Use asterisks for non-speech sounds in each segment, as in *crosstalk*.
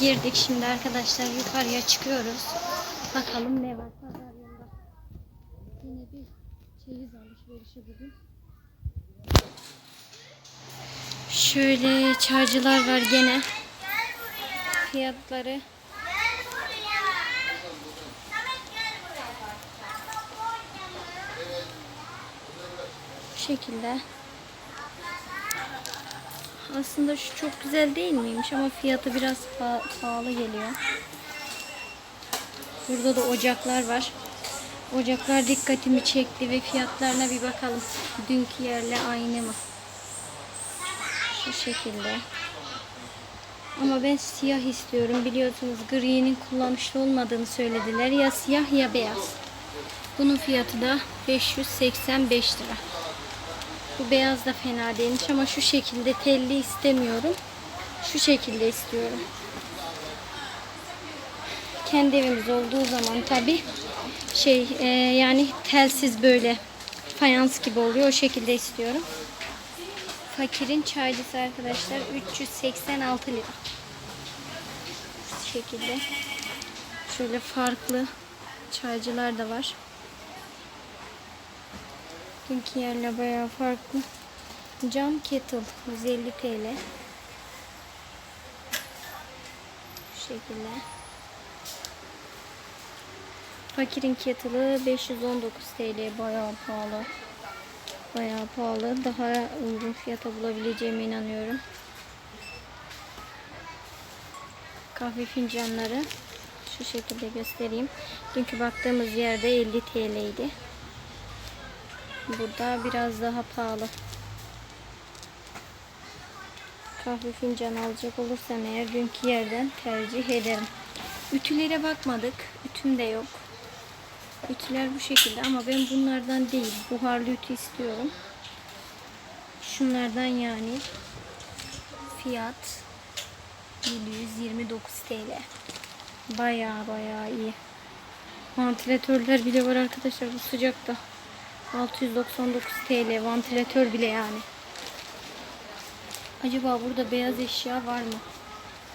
girdik şimdi arkadaşlar. Yukarıya çıkıyoruz. Bakalım ne var pazaryumda. Yine bir çeyiz alışverişi bugün. Şöyle çaycılar var gene. Fiyatları şekilde. Aslında şu çok güzel değil miymiş ama fiyatı biraz pa- pahalı geliyor. Burada da ocaklar var. Ocaklar dikkatimi çekti ve fiyatlarına bir bakalım. Dünkü yerle aynı mı? Şu şekilde. Ama ben siyah istiyorum. Biliyorsunuz gri'nin kullanışlı olmadığını söylediler. Ya siyah ya beyaz. Bunun fiyatı da 585 lira. Bu beyaz da fena değilmiş ama şu şekilde telli istemiyorum. Şu şekilde istiyorum. Kendi evimiz olduğu zaman tabi şey e, yani telsiz böyle fayans gibi oluyor. O şekilde istiyorum. Fakirin çaycısı arkadaşlar 386 lira. Bu şekilde. Şöyle farklı çaycılar da var. Dünkü yerle bayağı farklı. Cam kettle 150 TL. Bu şekilde. Fakirin kettle'ı 519 TL bayağı pahalı. Bayağı pahalı. Daha uygun fiyata bulabileceğime inanıyorum. Kahve fincanları şu şekilde göstereyim. Dünkü baktığımız yerde 50 TL idi. Burada biraz daha pahalı. Kahve fincanı alacak olursam eğer dünkü yerden tercih ederim. Ütülere bakmadık. Ütüm de yok. Ütüler bu şekilde ama ben bunlardan değil. Buharlı ütü istiyorum. Şunlardan yani. Fiyat 729 TL. Baya baya iyi. Vantilatörler bile var arkadaşlar bu sıcakta. 699 TL vantilatör bile yani. Acaba burada beyaz eşya var mı?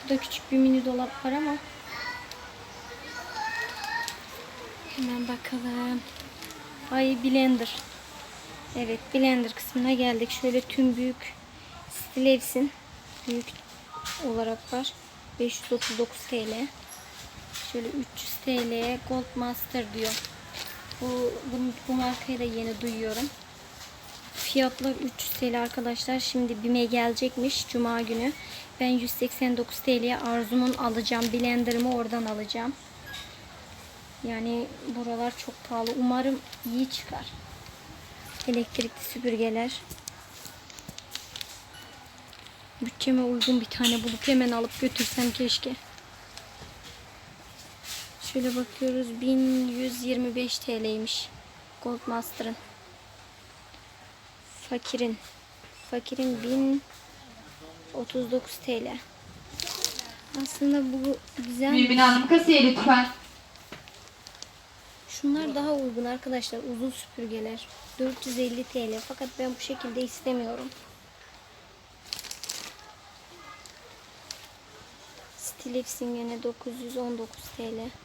Burada küçük bir mini dolap var ama hemen bakalım. Ay blender. Evet blender kısmına geldik. Şöyle tüm büyük Stilevs'in büyük olarak var. 539 TL. Şöyle 300 TL'ye Gold Master diyor. Bu, bu, bu markayı da yeni duyuyorum. Fiyatlar 300 TL arkadaşlar. Şimdi BİM'e gelecekmiş Cuma günü. Ben 189 TL'ye Arzum'un alacağım. Blender'ımı oradan alacağım. Yani buralar çok pahalı. Umarım iyi çıkar. Elektrikli süpürgeler. Bütçeme uygun bir tane bulup hemen alıp götürsem keşke. Şöyle bakıyoruz 1125 TL'ymiş. Goldmaster'ın. Fakirin. Fakirin 1039 TL. Aslında bu güzel. Mümin Hanım kasaya lütfen. Şunlar daha uygun arkadaşlar. Uzun süpürgeler. 450 TL. Fakat ben bu şekilde istemiyorum. Stilex'in gene 919 TL.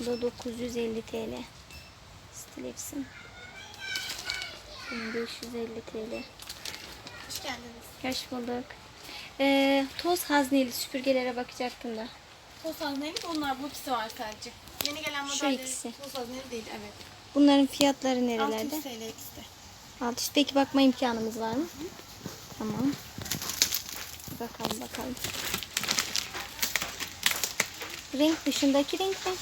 Bu da 950 TL. Stilex'in. 1550 TL. Hoş geldiniz. Hoş bulduk. Ee, toz hazneli süpürgelere bakacaktım da. Toz hazneli onlar bu ikisi var sadece. Yeni gelen Şu modelleri ikisi. toz hazneli değil evet. Bunların fiyatları 600 nerelerde? TL ikisi de. Peki bakma imkanımız var mı? Tamam. Bir Bakalım bakalım. Renk dışındaki renk ne?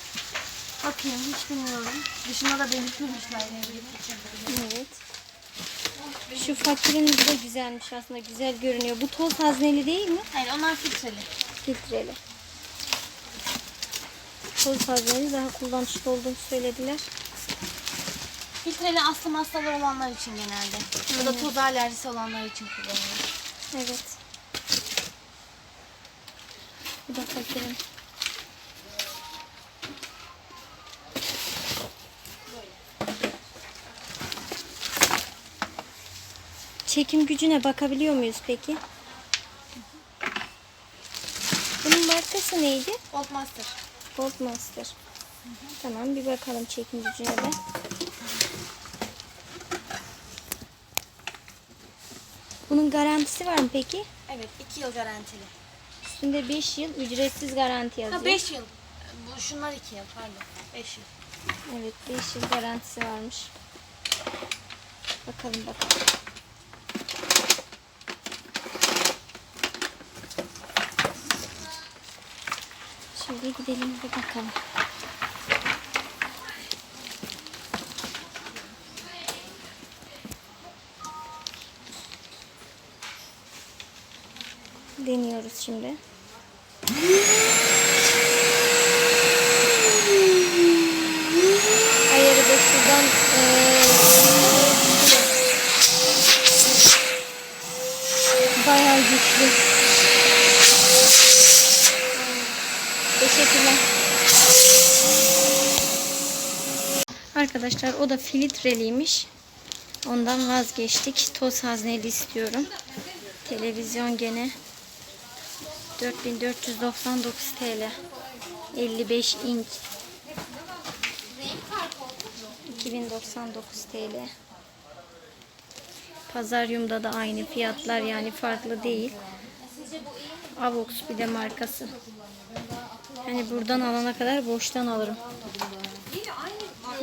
Bakayım hiç bilmiyorum. Dışında da belirtmemişler. Evet. Şu fakirin de güzelmiş aslında. Güzel görünüyor. Bu toz hazneli değil mi? Hayır onlar filtreli. Filtreli. Toz hazneli daha kullanışlı olduğunu söylediler. Filtreli astım hastaları olanlar için genelde. Ya da toz alerjisi olanlar için kullanılıyor. Evet. Bu da fakirin. Çekim gücüne bakabiliyor muyuz peki? Bunun markası neydi? Oldmaster. Goldmaster. Tamam bir bakalım çekim gücüne de. Bunun garantisi var mı peki? Evet 2 yıl garantili. Üstünde 5 yıl ücretsiz garanti yazıyor. Ha 5 yıl. Bu şunlar 2 yıl pardon. 5 yıl. Evet 5 yıl garantisi varmış. Bakalım bakalım. Şöyle gidelim bir bakalım. Deniyoruz şimdi. *laughs* Arkadaşlar o da filtreliymiş. Ondan vazgeçtik. Toz hazneli istiyorum. Televizyon gene 4499 TL. 55 inç. 2099 TL. Pazaryum'da da aynı fiyatlar yani farklı değil. Avox bir de markası. Hani buradan alana kadar boştan alırım.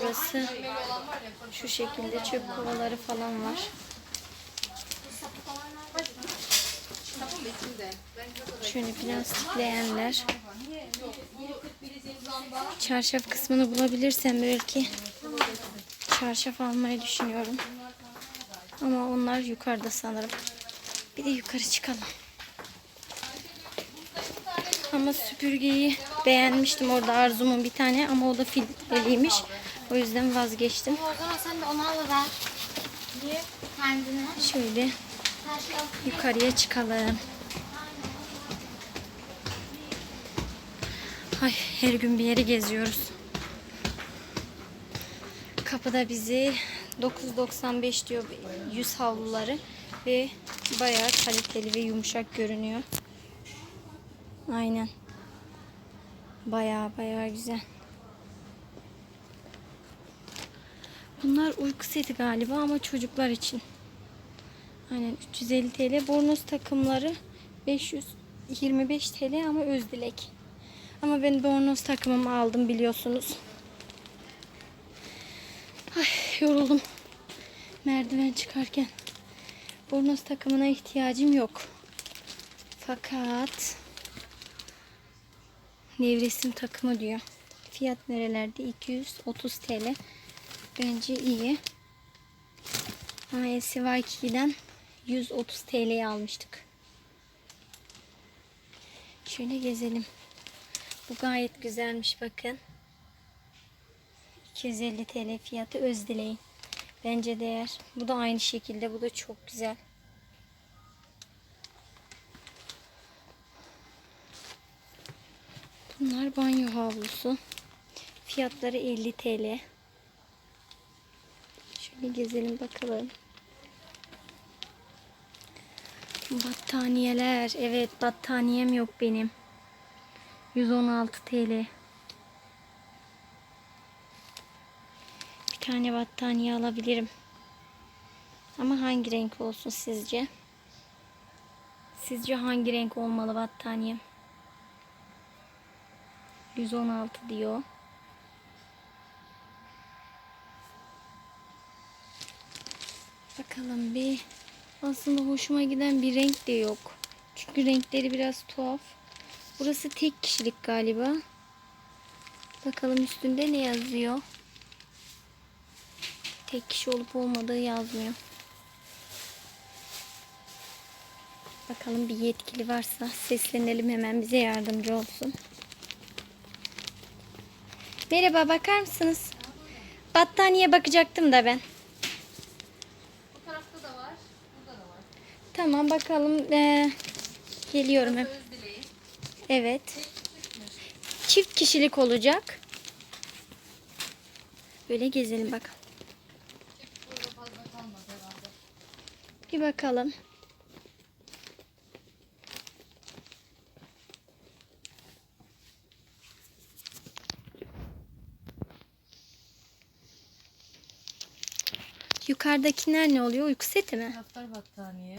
Burası şu şekilde çöp kovaları falan var. Şöyle plastikleyenler. Çarşaf kısmını bulabilirsem belki çarşaf almayı düşünüyorum. Ama onlar yukarıda sanırım. Bir de yukarı çıkalım. Ama süpürgeyi beğenmiştim orada Arzum'un bir tane ama o da filtreliymiş. O yüzden vazgeçtim. O zaman sen de onu alıver. Niye? Kendine. Şöyle yukarıya çıkalım. Ay her gün bir yeri geziyoruz. Kapıda bizi 9.95 diyor yüz havluları ve bayağı kaliteli ve yumuşak görünüyor. Aynen. Bayağı bayağı güzel. Bunlar uyku seti galiba ama çocuklar için. Aynen 350 TL. Bornoz takımları 525 TL ama öz dilek. Ama ben bornoz takımımı aldım biliyorsunuz. Ay yoruldum. Merdiven çıkarken. Bornoz takımına ihtiyacım yok. Fakat nevresim takımı diyor. Fiyat nerelerde? 230 TL. Bence iyi. AS Viking'den 130 TL'ye almıştık. Şöyle gezelim. Bu gayet güzelmiş bakın. 250 TL fiyatı öz dileğin. Bence değer. Bu da aynı şekilde. Bu da çok güzel. Bunlar banyo havlusu. Fiyatları 50 TL. Şöyle gezelim bakalım. Battaniyeler. Evet battaniyem yok benim. 116 TL. Bir tane battaniye alabilirim. Ama hangi renk olsun sizce? Sizce hangi renk olmalı battaniyem? 116 diyor. Bakalım bir. Aslında hoşuma giden bir renk de yok. Çünkü renkleri biraz tuhaf. Burası tek kişilik galiba. Bakalım üstünde ne yazıyor. Tek kişi olup olmadığı yazmıyor. Bakalım bir yetkili varsa seslenelim hemen bize yardımcı olsun. Merhaba bakar mısınız? Battaniye bakacaktım da ben. Bu tarafta da var, burada da var. Tamam bakalım. Ee, geliyorum hep. Evet. Çift kişilik olacak. Böyle gezelim bakalım. Bir bakalım. Yukarıdakiler ne oluyor? Uyku seti mi? Taraftar battaniye.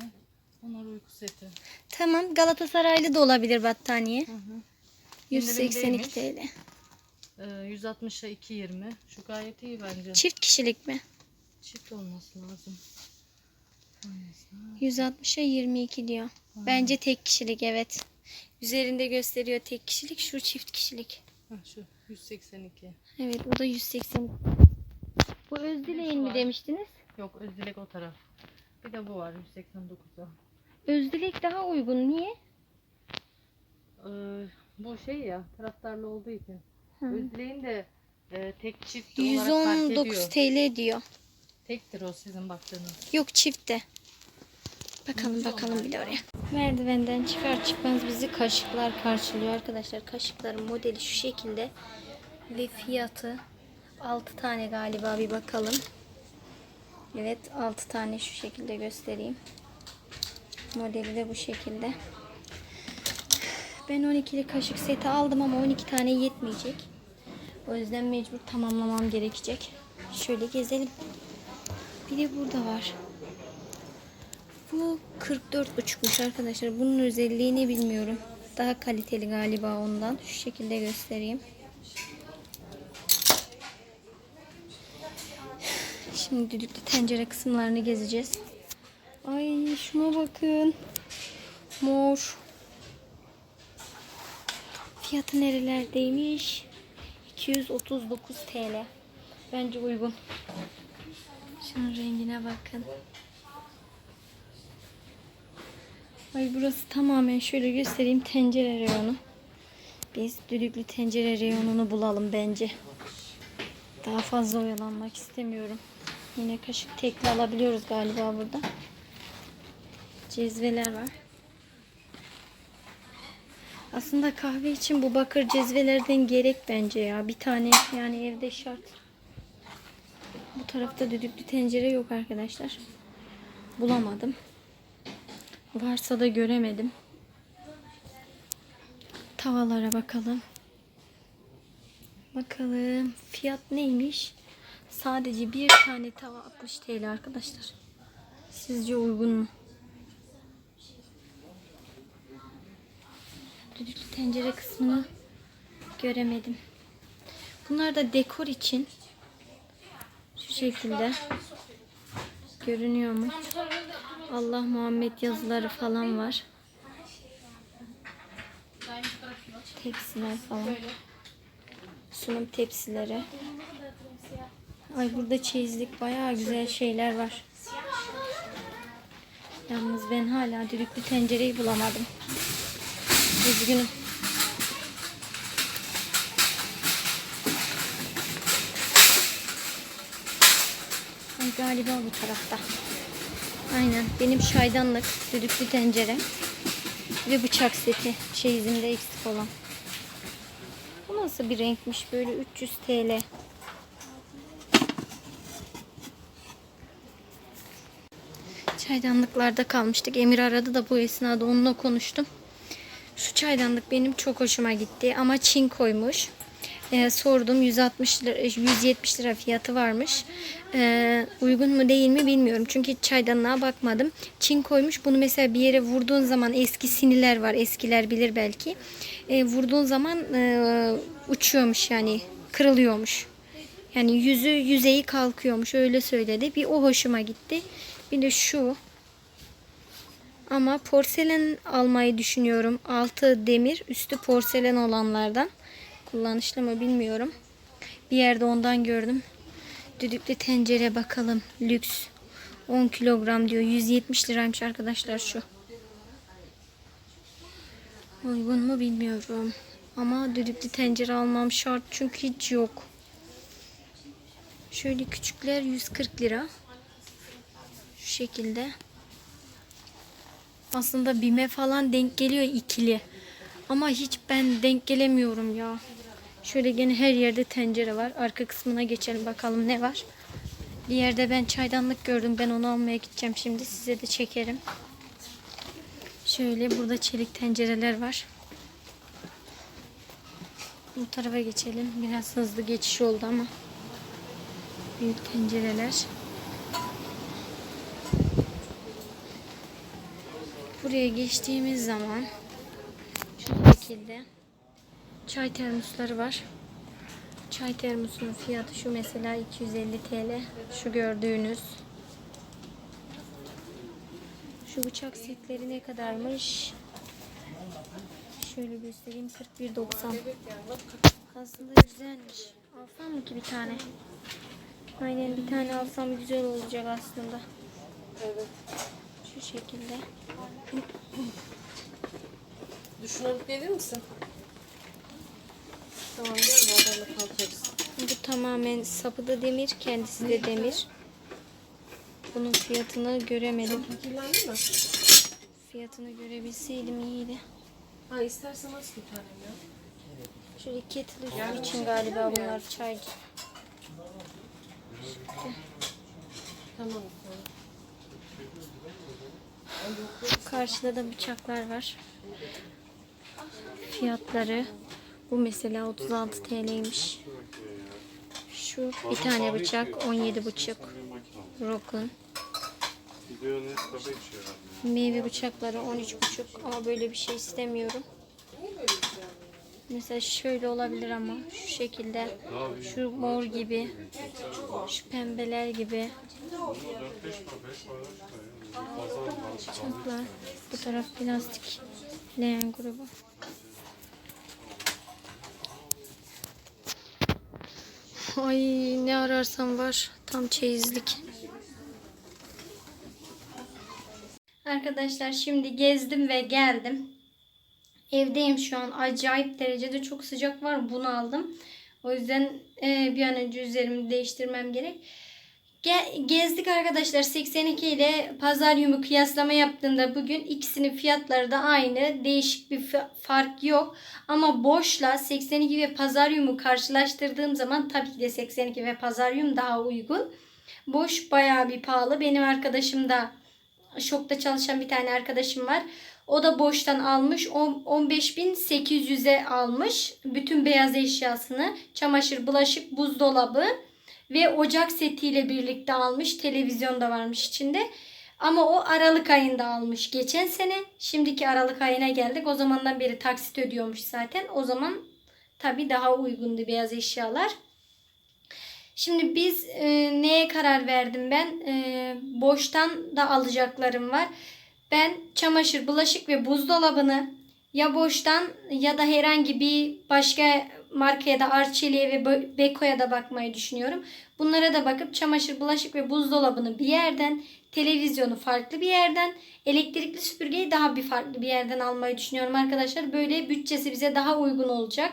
Seti. Tamam. Galatasaraylı da olabilir battaniye. Hı hı. 182 TL. Ee, 160'a 2.20. Şu gayet iyi bence. Çift kişilik mi? Çift olması lazım. Hangisi? 160'a 22 diyor. Bence tek kişilik evet. Üzerinde gösteriyor tek kişilik. Şu çift kişilik. Ha, şu 182. Evet o da 180. Bu Özdileğin mi var. demiştiniz? Yok Özdilek o taraf. Bir de bu var 189'a. Özdilek daha uygun. Niye? Ee, bu şey ya taraftarlı olduğu için. Hı. Özdilek'in de e, tek çift olarak fark 119 ediyor. TL diyor. Tektir o sizin baktığınız. Yok çifte. Bakalım bakalım bir de oraya. Merdivenden çıkar çıkmaz bizi kaşıklar karşılıyor arkadaşlar. Kaşıkların modeli şu şekilde. Ve fiyatı 6 tane galiba bir bakalım. Evet 6 tane şu şekilde göstereyim. Modeli de bu şekilde. Ben 12'li kaşık seti aldım ama 12 tane yetmeyecek. O yüzden mecbur tamamlamam gerekecek. Şöyle gezelim. Bir de burada var. Bu 44,5'muş arkadaşlar. Bunun özelliğini bilmiyorum. Daha kaliteli galiba ondan. Şu şekilde göstereyim. Şimdi düdüklü tencere kısımlarını gezeceğiz. Ay şuna bakın. Mor. Fiyatı nerelerdeymiş? 239 TL. Bence uygun. Şunun rengine bakın. Ay burası tamamen şöyle göstereyim tencere reyonu. Biz düdüklü tencere reyonunu bulalım bence. Daha fazla oyalanmak istemiyorum. Yine kaşık tekli alabiliyoruz galiba burada. Cezveler var. Aslında kahve için bu bakır cezvelerden gerek bence ya. Bir tane yani evde şart. Bu tarafta düdüklü tencere yok arkadaşlar. Bulamadım. Varsa da göremedim. Tavalara bakalım. Bakalım fiyat neymiş? Sadece bir tane tava 60 TL arkadaşlar. Sizce uygun mu? Düdüklü tencere kısmını göremedim. Bunlar da dekor için şu şekilde görünüyor mu? Allah Muhammed yazıları falan var. Tepsiler falan. Sunum tepsileri. Ay burada çeyizlik bayağı güzel şeyler var. Yalnız ben hala düdüklü tencereyi bulamadım. Üzgünüm. Galiba bu tarafta. Aynen. Benim çaydanlık, düdüklü tencere ve bıçak seti. Çeyizimde eksik olan. Bu nasıl bir renkmiş? Böyle 300 TL. Çaydanlıklarda kalmıştık. Emir aradı da bu esnada onunla konuştum. Çaydanlık benim çok hoşuma gitti ama Çin koymuş. Ee, sordum 160 lira, 170 lira fiyatı varmış. Ee, uygun mu değil mi bilmiyorum. Çünkü çaydanlığa bakmadım. Çin koymuş. Bunu mesela bir yere vurduğun zaman eski siniler var. Eskiler bilir belki. Ee, vurduğun zaman e, uçuyormuş yani kırılıyormuş. Yani yüzü yüzeyi kalkıyormuş öyle söyledi. Bir o hoşuma gitti. Bir de şu. Ama porselen almayı düşünüyorum. Altı demir, üstü porselen olanlardan. Kullanışlı mı bilmiyorum. Bir yerde ondan gördüm. Düdüklü tencere bakalım. Lüks. 10 kilogram diyor. 170 liraymış arkadaşlar şu. Uygun mu bilmiyorum. Ama düdüklü tencere almam şart çünkü hiç yok. Şöyle küçükler 140 lira. Şu şekilde. Aslında bime falan denk geliyor ikili. Ama hiç ben denk gelemiyorum ya. Şöyle gene her yerde tencere var. Arka kısmına geçelim bakalım ne var. Bir yerde ben çaydanlık gördüm. Ben onu almaya gideceğim şimdi. Size de çekerim. Şöyle burada çelik tencereler var. Bu tarafa geçelim. Biraz hızlı geçiş oldu ama. Büyük tencereler. Buraya geçtiğimiz zaman şu şekilde çay termosları var. Çay termosunun fiyatı şu mesela 250 TL. Şu gördüğünüz. Şu bıçak setleri ne kadarmış? Şöyle göstereyim 41.90. Aslında güzelmiş. Alsam mı ki bir tane? Aynen bir tane alsam güzel olacak aslında. Evet. Şu şekilde. Düşünüp gelir misin? Tamam gel babanla kalkarız. Bu tamamen sapı da demir, kendisi de demir. Bunun fiyatını göremedim. Kirlendi mi? Fiyatını görebilseydim iyiydi. Ha istersen az bir tanem ya. Şöyle kettle üstü için galiba bunlar çay. Tamam. Karşıda da bıçaklar var. Fiyatları bu mesela 36 TL'ymiş. Şu bir tane bıçak 17,5 Rock'un. Gidiyor Nescafe içiyor herhalde. Meyve bıçakları 13,5 ama böyle bir şey istemiyorum. Mesela şöyle olabilir ama şu şekilde şu mor gibi şu pembeler gibi 4-5 var, 5 var işte. ya. Pazar var. bıçaklar. Bu taraf plastik leğen grubu. Ay ne ararsam var. Tam çeyizlik. Arkadaşlar şimdi gezdim ve geldim. Evdeyim şu an. Acayip derecede çok sıcak var. Bunu aldım. O yüzden e, bir an önce üzerimi değiştirmem gerek. Ge- gezdik arkadaşlar 82 ile pazar yumu kıyaslama yaptığında bugün ikisinin fiyatları da aynı. Değişik bir fa- fark yok. Ama boşla 82 ve pazar yumu karşılaştırdığım zaman tabii ki de 82 ve pazar yum daha uygun. Boş bayağı bir pahalı. Benim arkadaşım da şokta çalışan bir tane arkadaşım var. O da boştan almış. On- 15.800'e almış. Bütün beyaz eşyasını. Çamaşır, bulaşık, buzdolabı ve ocak setiyle birlikte almış. Televizyon da varmış içinde. Ama o Aralık ayında almış geçen sene. Şimdiki Aralık ayına geldik. O zamandan beri taksit ödüyormuş zaten. O zaman tabii daha uygundu beyaz eşyalar. Şimdi biz e, neye karar verdim ben? E, boştan da alacaklarım var. Ben çamaşır, bulaşık ve buzdolabını ya boştan ya da herhangi bir başka markaya da Arçelik'e ve Be- Beko'ya da bakmayı düşünüyorum. Bunlara da bakıp çamaşır, bulaşık ve buzdolabını bir yerden, televizyonu farklı bir yerden, elektrikli süpürgeyi daha bir farklı bir yerden almayı düşünüyorum arkadaşlar. Böyle bütçesi bize daha uygun olacak.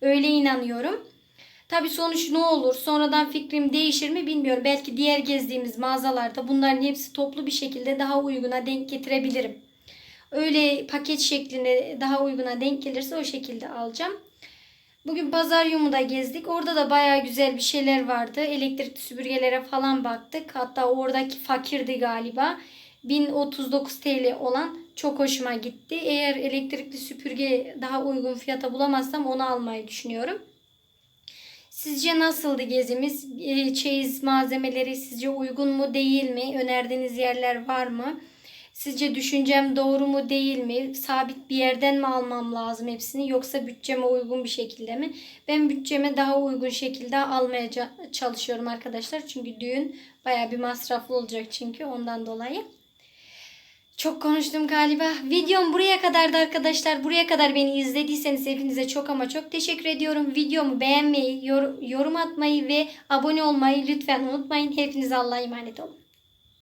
Öyle inanıyorum. Tabi sonuç ne olur? Sonradan fikrim değişir mi bilmiyorum. Belki diğer gezdiğimiz mağazalarda bunların hepsi toplu bir şekilde daha uyguna denk getirebilirim. Öyle paket şeklinde daha uyguna denk gelirse o şekilde alacağım. Bugün pazar yumu da gezdik. Orada da bayağı güzel bir şeyler vardı. Elektrikli süpürgelere falan baktık. Hatta oradaki fakirdi galiba. 1039 TL olan çok hoşuma gitti. Eğer elektrikli süpürge daha uygun fiyata bulamazsam onu almayı düşünüyorum. Sizce nasıldı gezimiz? Ee, Çeyiz malzemeleri sizce uygun mu değil mi? Önerdiğiniz yerler var mı? Sizce düşüncem doğru mu değil mi? Sabit bir yerden mi almam lazım hepsini yoksa bütçeme uygun bir şekilde mi? Ben bütçeme daha uygun şekilde almaya çalışıyorum arkadaşlar. Çünkü düğün baya bir masraflı olacak çünkü ondan dolayı. Çok konuştum galiba. Videom buraya kadardı arkadaşlar. Buraya kadar beni izlediyseniz hepinize çok ama çok teşekkür ediyorum. Videomu beğenmeyi, yor- yorum atmayı ve abone olmayı lütfen unutmayın. Hepinize Allah'a emanet olun.